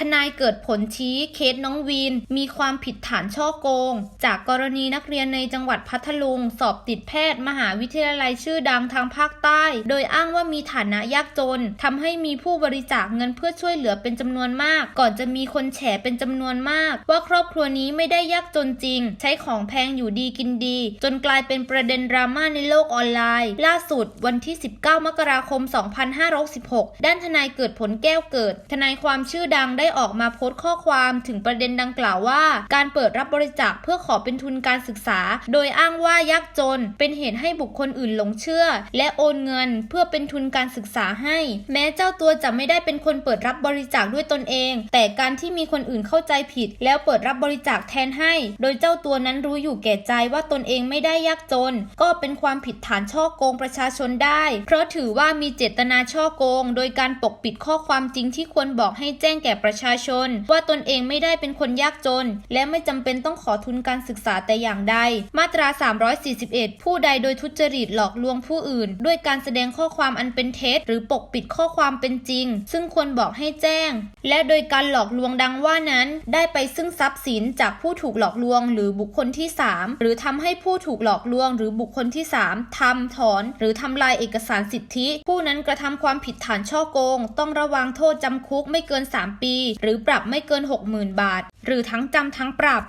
ทนายเกิดผลชี้เคสน้องวีน มีความผิดฐานช่อโกง จากกรณีนักเรียนในจังหวัดพัทลุง สอบติดแพทย์ มหาวิทยาลัยชื่อดังทางภาคใต้ โดยอ้างว่ามีฐานะยากจนทำให้มีผู้บริจาคเงินเพื่อช่วยเหลือเป็นจำนวนมาก ก่อนจะมีคนแฉเป็นจำนวนมาก ว่าครอบครัวนี้ไม่ได้ยากจนจริง ใช้ของแพงอยู่ดีกินดี จนกลายเป็นประเด็นดราม่าในโลกออนไลน์ ล่าสุดวันที่ 19 มกราคม 2566 ด้านทนายเกิดผลแก้วเกิด ทนายความชื่อดังได้ออกมาโพสต์ข้อความถึงประเด็นดังกล่าวว่า การเปิดรับบริจาคเพื่อขอเป็นทุนการศึกษา โดยอ้างว่ายากจน เป็นเหตุให้บุคคลอื่นหลงเชื่อ และโอนเงินเพื่อเป็นทุนการศึกษาให้ แม้เจ้าตัวจะไม่ได้เป็นคนเปิดรับบริจาคด้วยตนเอง แต่การที่มีคนอื่นเข้าใจผิด แล้วเปิดรับบริจาคแทนให้ โดยเจ้าตัวนั้นรู้อยู่แก่ใจว่าตนเองไม่ได้ยากจน ก็เป็นความผิดฐานช่อโกงประชาชนได้ เพราะถือว่ามีเจตนาช่อโกง โดยการปกปิดข้อความจริงที่ควรบอกให้แจ้งแก่ประชาชน ว่าตนเองไม่ได้เป็นคนยากจน และไม่จำเป็นต้องขอทุนการศึกษาแต่อย่างใด มาตรา 341 ผู้ใดโดยทุจริตหลอกลวงผู้อื่น ด้วยการแสดงข้อความอันเป็นเท็จ หรือปกปิดข้อความเป็นจริง ซึ่งควรบอกให้แจ้ง และโดยการหลอกลวงดังว่านั้น ได้ไปซึ่งทรัพย์สินจากผู้ถูกหลอกลวง หรือบุคคลที่ 3 หรือทำให้ผู้ถูกหลอกลวง หรือบุคคลที่ 3ทำถอน หรือทำลายเอกสารสิทธิ ผู้นั้นกระทำความผิดฐานช่อโกง ต้องระวังโทษจำคุกไม่เกิน 3 ปีหรือปรับไม่เกิน 60,000 บาท หรือทั้งจำทั้งปรับ